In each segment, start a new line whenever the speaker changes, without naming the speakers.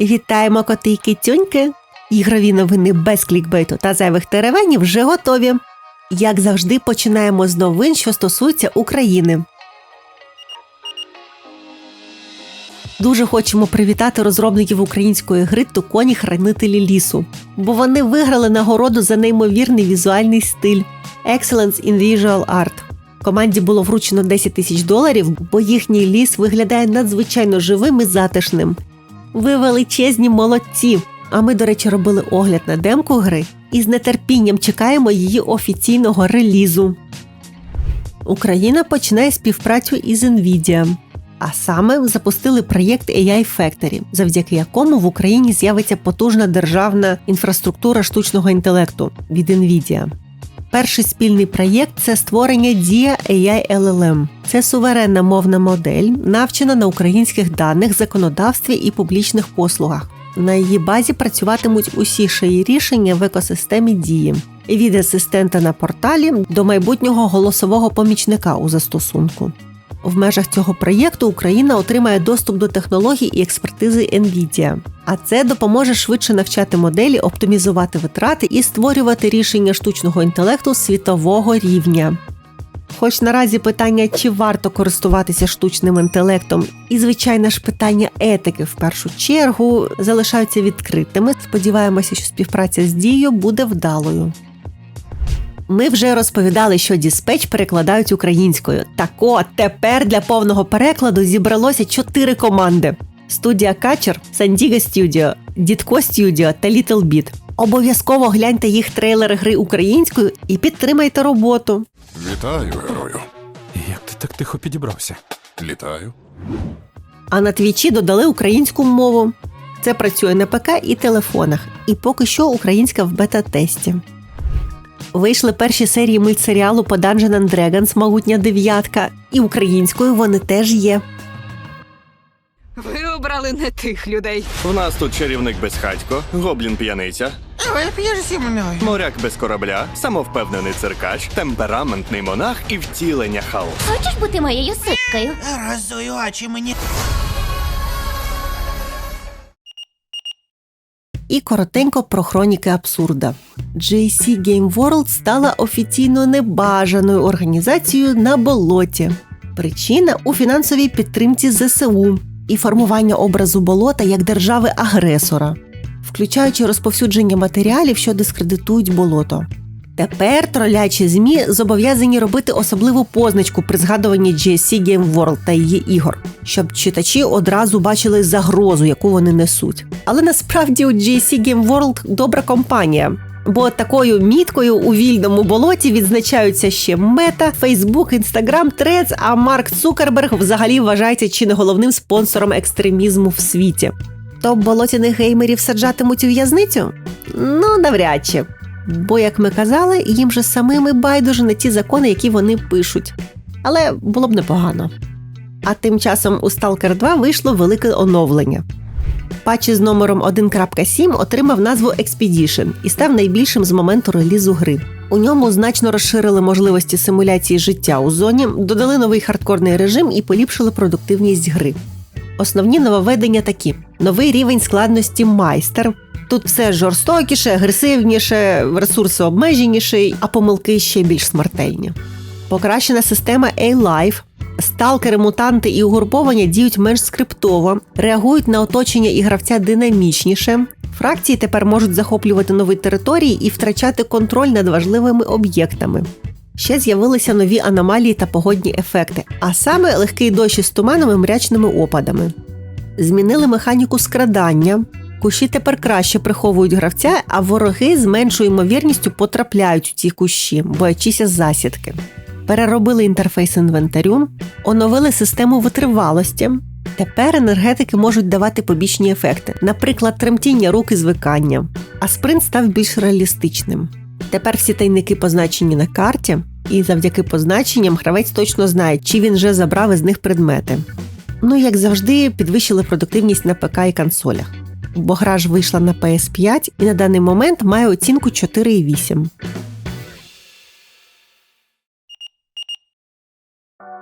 Вітаємо коти й китюньки! Ігрові новини без клікбейту та зайвих теревенів вже готові. Як завжди, починаємо з новин, що стосуються України. Дуже хочемо привітати розробників української гри Туконі Хранителі лісу, бо вони виграли нагороду за неймовірний візуальний стиль Excellence in Visual Art. Команді було вручено 10 тисяч доларів, бо їхній ліс виглядає надзвичайно живим і затишним. Ви величезні молодці! А ми, до речі, робили огляд на демку гри і з нетерпінням чекаємо її офіційного релізу. Україна починає співпрацю із NVIDIA. А саме запустили проєкт AI Factory, завдяки якому в Україні з'явиться потужна державна інфраструктура штучного інтелекту від NVIDIA. Перший спільний проєкт це створення Дія AI LLM. Це суверенна мовна модель, навчена на українських даних, законодавстві і публічних послугах. На її базі працюватимуть усі шиї рішення в екосистемі дії від асистента на порталі до майбутнього голосового помічника у застосунку. В межах цього проєкту Україна отримає доступ до технологій і експертизи NVIDIA. А це допоможе швидше навчати моделі, оптимізувати витрати і створювати рішення штучного інтелекту світового рівня. Хоч наразі питання, чи варто користуватися штучним інтелектом, і звичайно ж питання етики в першу чергу залишаються відкритими. Сподіваємося, що співпраця з дією буде вдалою. Ми вже розповідали, що диспетч перекладають українською. Так от тепер для повного перекладу зібралося чотири команди: студія Качер, Сандіга Studio, Дідко Studio та Little Bit. Обов'язково гляньте їх трейлери гри українською і підтримайте роботу.
Вітаю, герою.
Як ти так тихо підібрався?
Літаю.
А на твічі додали українську мову. Це працює на ПК і телефонах, і поки що українська в бета-тесті. Вийшли перші серії мультсеріалу по Dungeon and Dragons Могутня дев'ятка, і українською вони теж є.
Ви обрали не тих людей.
У нас тут чарівник безхатько, гоблін п'яниця, моряк без корабля, самовпевнений циркач, темпераментний монах і втілення хаосу.
Хочеш бути моєю сикою?
Розую очі мені.
І коротенько про хроніки абсурда. JC Game World стала офіційно небажаною організацією на болоті. Причина у фінансовій підтримці ЗСУ і формування образу болота як держави-агресора, включаючи розповсюдження матеріалів, що дискредитують болото. Тепер тролячі ЗМІ зобов'язані робити особливу позначку при згадуванні GSC Game World та її ігор, щоб читачі одразу бачили загрозу, яку вони несуть. Але насправді у GSC Game World добра компанія. Бо такою міткою у вільному болоті відзначаються ще Мета, Фейсбук, Інстаграм, Трец, а Марк Цукерберг взагалі вважається чи не головним спонсором екстремізму в світі. То болотяних геймерів саджатимуть у в'язницю? Ну, навряд чи. Бо, як ми казали, їм же самими байдуже на ті закони, які вони пишуть. Але було б непогано. А тим часом у Stalker 2 вийшло велике оновлення. Патч із номером 1.7 отримав назву Expedition і став найбільшим з моменту релізу гри. У ньому значно розширили можливості симуляції життя у зоні, додали новий хардкорний режим і поліпшили продуктивність гри. Основні нововведення такі: новий рівень складності майстер. Тут все жорстокіше, агресивніше, ресурси обмеженіші, а помилки ще більш смертельні. Покращена система A-Life. Сталкери, мутанти і угруповання діють менш скриптово, реагують на оточення і гравця динамічніше. Фракції тепер можуть захоплювати нові території і втрачати контроль над важливими об'єктами. Ще з'явилися нові аномалії та погодні ефекти, а саме легкий дощ із туманом і мрячними опадами. Змінили механіку скрадання. Кущі тепер краще приховують гравця, а вороги з меншою ймовірністю потрапляють у ці кущі, боячися засідки. Переробили інтерфейс інвентарю, оновили систему витривалості. Тепер енергетики можуть давати побічні ефекти, наприклад, тремтіння рук і звикання. А спринт став більш реалістичним. Тепер всі тайники позначені на карті, і завдяки позначенням гравець точно знає, чи він вже забрав із них предмети. Ну, як завжди, підвищили продуктивність на ПК і консолях. Бо гра ж вийшла на PS5 і на даний момент має оцінку 4,8.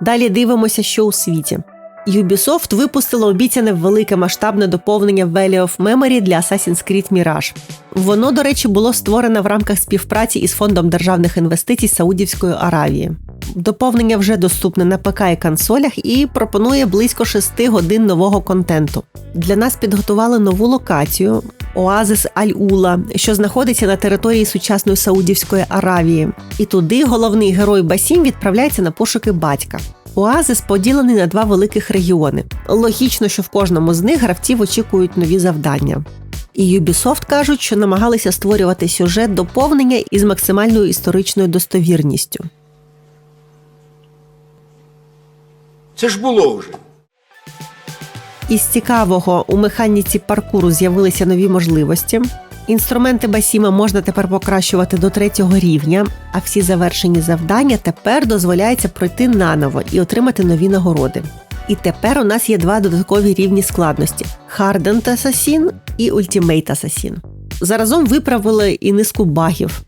Далі дивимося, що у світі. Ubisoft випустило обіцяне велике масштабне доповнення Valley of Memory для Assassin's Creed Mirage. Воно, до речі, було створено в рамках співпраці із фондом державних інвестицій Саудівської Аравії. Доповнення вже доступне на ПК і консолях і пропонує близько 6 годин нового контенту. Для нас підготували нову локацію Оазис Аль-Ула, що знаходиться на території сучасної Саудівської Аравії. І туди головний герой Басім відправляється на пошуки батька. Оазис поділений на два великих регіони. Логічно, що в кожному з них гравців очікують нові завдання. І Ubisoft кажуть, що намагалися створювати сюжет доповнення із максимальною історичною достовірністю.
Це ж було вже.
Із цікавого у механіці паркуру з'явилися нові можливості. Інструменти Басіма можна тепер покращувати до третього рівня, а всі завершені завдання тепер дозволяється пройти наново і отримати нові нагороди. І тепер у нас є два додаткові рівні складності: Hardened Assassin і Ultimate Assassin. Заразом виправили і низку багів.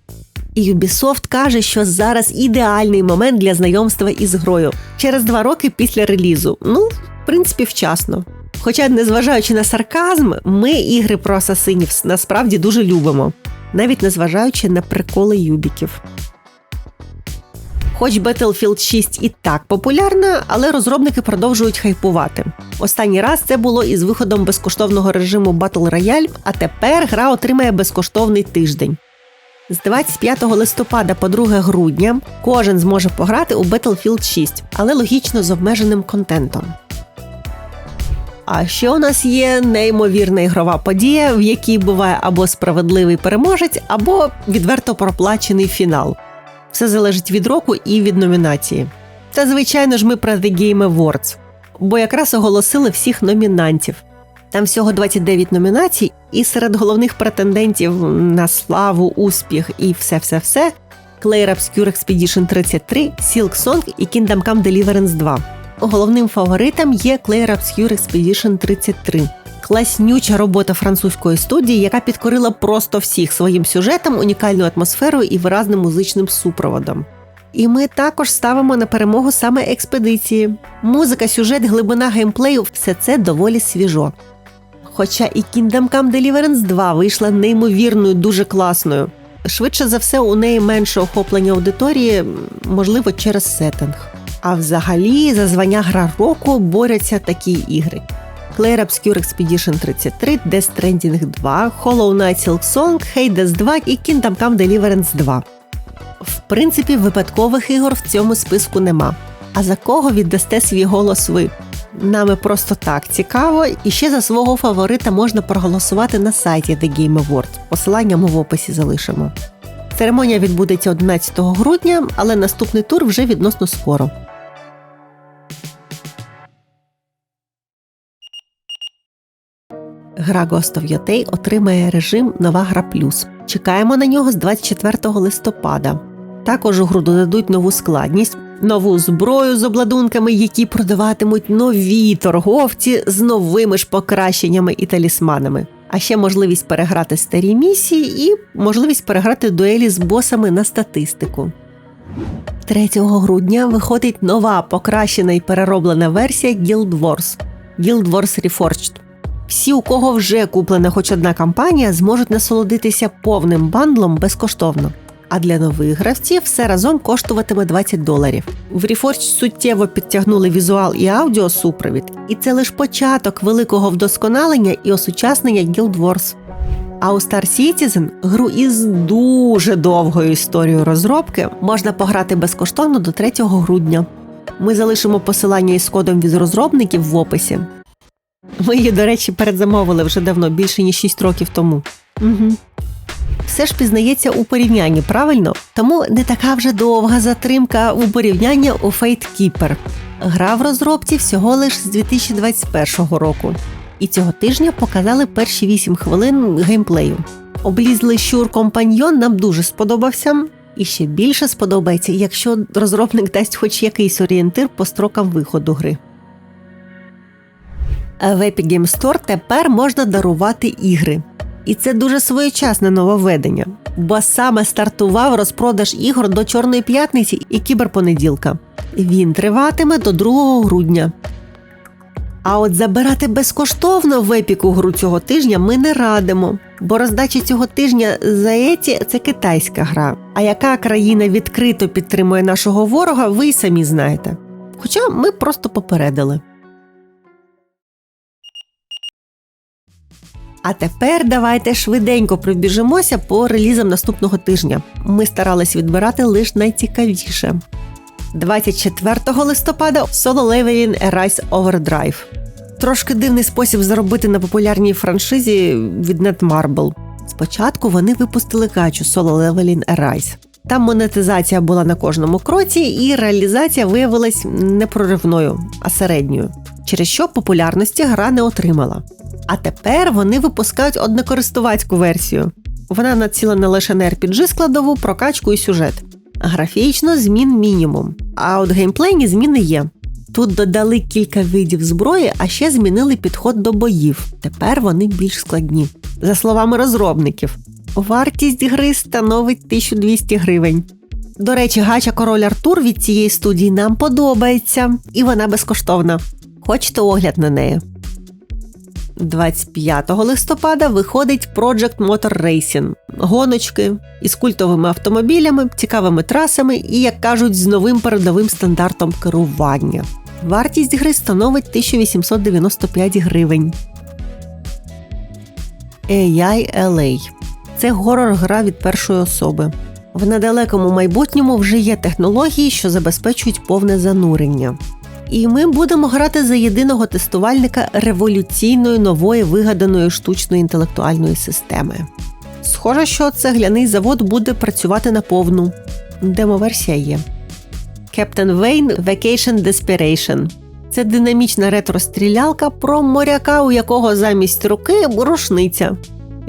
І Ubisoft каже, що зараз ідеальний момент для знайомства із грою через два роки після релізу. Ну, в принципі, вчасно. Хоча, незважаючи на сарказм, ми ігри про асасинів насправді дуже любимо, навіть незважаючи на приколи юбіків. Хоч Battlefield 6 і так популярна, але розробники продовжують хайпувати. Останній раз це було із виходом безкоштовного режиму Battle Royale, а тепер гра отримає безкоштовний тиждень. З 25 листопада по 2 грудня кожен зможе пограти у Battlefield 6, але логічно з обмеженим контентом. А ще у нас є неймовірна ігрова подія, в якій буває або справедливий переможець, або відверто проплачений фінал. Все залежить від року і від номінації. Та, звичайно ж, ми про The Game Awards, бо якраз оголосили всіх номінантів. Там всього 29 номінацій, і серед головних претендентів на славу, успіх і все-все-все Clair Obscure Expedition 33, Silk Song і Kingdom Come Deliverance 2. Головним фаворитом є Clair Obscure Expedition 33. Класнюча робота французької студії, яка підкорила просто всіх своїм сюжетом, унікальною атмосферою і виразним музичним супроводом. І ми також ставимо на перемогу саме експедиції. Музика, сюжет, глибина геймплею все це доволі свіжо. Хоча і Kingdom Come Deliverance 2 вийшла неймовірною, дуже класною. Швидше за все, у неї менше охоплення аудиторії, можливо, через сеттинг. А взагалі за звання гра року борються такі ігри: Clair Obscure Expedition 33, Death Stranding 2, Hollow Knight Silk Song, Hades 2 і Kingdom Come Deliverance 2. В принципі, випадкових ігор в цьому списку нема. А за кого віддасте свій голос ви? Нами просто так цікаво, і ще за свого фаворита можна проголосувати на сайті The Game Awards. Посилання ми в описі залишимо. Церемонія відбудеться 11 грудня, але наступний тур вже відносно скоро. Гра Ghost of Yotei отримає режим Нова гра плюс. Чекаємо на нього з 24 листопада. Також у гру додадуть нову складність, нову зброю з обладунками, які продаватимуть нові торговці з новими ж покращеннями і талісманами. А ще можливість переграти старі місії і можливість переграти дуелі з босами на статистику. 3 грудня виходить нова покращена і перероблена версія Guild Wars Guild Wars Reforged. Всі, у кого вже куплена хоч одна кампанія, зможуть насолодитися повним бандлом безкоштовно. А для нових гравців все разом коштуватиме 20 доларів. В Reforged суттєво підтягнули візуал і аудіосупровід, і це лише початок великого вдосконалення і осучаснення Guild Wars. А у Star Citizen гру із дуже довгою історією розробки можна пограти безкоштовно до 3 грудня. Ми залишимо посилання із кодом від розробників в описі. Ми її, до речі, передзамовили вже давно, більше ніж 6 років тому. Угу. Все ж пізнається у порівнянні, правильно? Тому не така вже довга затримка у порівнянні у Fate Keeper. Гра в розробці всього лиш з 2021 року. І цього тижня показали перші 8 хвилин геймплею. Облізлий щур компаньйон нам дуже сподобався. І ще більше сподобається, якщо розробник дасть хоч якийсь орієнтир по строкам виходу гри. В Epic Game Store тепер можна дарувати ігри. І це дуже своєчасне нововведення, бо саме стартував розпродаж ігор до Чорної п'ятниці і кіберпонеділка. Він триватиме до 2 грудня. А от забирати безкоштовно в епіку гру цього тижня ми не радимо, бо роздача цього тижня за еті це китайська гра. А яка країна відкрито підтримує нашого ворога, ви й самі знаєте. Хоча ми просто попередили. А тепер давайте швиденько пробіжимося по релізам наступного тижня. Ми старались відбирати лише найцікавіше. 24 листопада Solo Leveling Arise Overdrive. Трошки дивний спосіб заробити на популярній франшизі від Netmarble. Спочатку вони випустили качу Solo Leveling Arise. Там монетизація була на кожному кроці, і реалізація виявилась не проривною, а середньою, через що популярності гра не отримала. А тепер вони випускають однокористувацьку версію. Вона націлена лише на RPG складову, прокачку і сюжет. Графічно змін мінімум, а от геймплейні зміни є. Тут додали кілька видів зброї, а ще змінили підход до боїв. Тепер вони більш складні. За словами розробників, вартість гри становить 1200 гривень. До речі, гача Король Артур від цієї студії нам подобається, і вона безкоштовна. Хочете огляд на неї? 25 листопада виходить Project Motor Racing. Гоночки із культовими автомобілями, цікавими трасами і, як кажуть, з новим передовим стандартом керування. Вартість гри становить 1895 гривень. AI LA – це горор-гра від першої особи. В недалекому майбутньому вже є технології, що забезпечують повне занурення. І ми будемо грати за єдиного тестувальника революційної нової вигаданої штучної інтелектуальної системи. Схоже, що цегляний завод буде працювати на повну. Демоверсія є. Captain Wayne Vacation Desperation. Це динамічна ретро-стрілялка про моряка, у якого замість руки рушниця.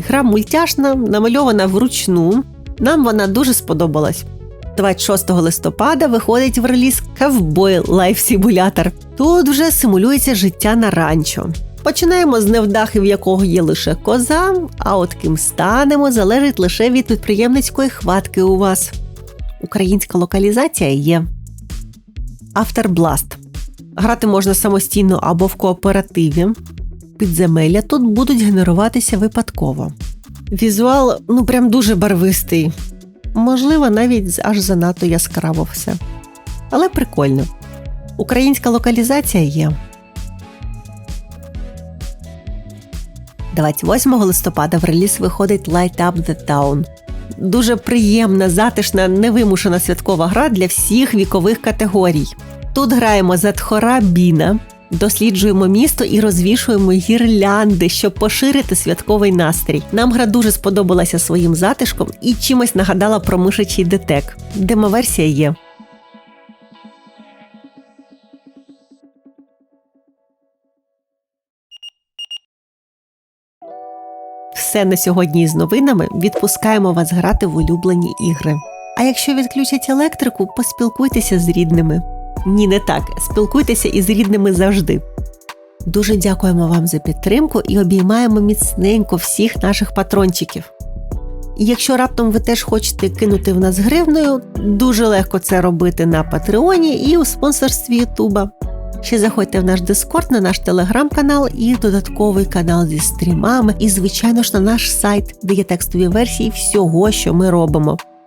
Гра мультяшна, намальована вручну. Нам вона дуже сподобалась. 26 листопада виходить в реліз Cowboy Life Simulator. Тут вже симулюється життя на ранчо. Починаємо з невдахи, в якого є лише коза, а от ким станемо, залежить лише від підприємницької хватки у вас. Українська локалізація є. Afterblast. Грати можна самостійно або в кооперативі. Підземелля тут будуть генеруватися випадково. Візуал ну прям дуже барвистий. Можливо, навіть аж занадто яскраво все. Але прикольно. Українська локалізація є. 28 листопада в реліз виходить Light Up the Town. Дуже приємна, затишна, невимушена святкова гра для всіх вікових категорій. Тут граємо за тхора Біна, досліджуємо місто і розвішуємо гірлянди, щоб поширити святковий настрій. Нам гра дуже сподобалася своїм затишком і чимось нагадала про мишачий детек. Демоверсія є. Все на сьогодні із новинами. Відпускаємо вас грати в улюблені ігри. А якщо відключать електрику, поспілкуйтеся з рідними. Ні, не так. Спілкуйтеся із рідними завжди. Дуже дякуємо вам за підтримку і обіймаємо міцненько всіх наших патрончиків. Якщо раптом ви теж хочете кинути в нас гривною, дуже легко це робити на Патреоні і у спонсорстві Ютуба. Ще заходьте в наш Дискорд, на наш телеграм-канал і додатковий канал зі стрімами, і, звичайно ж, на наш сайт, де є текстові версії всього, що ми робимо.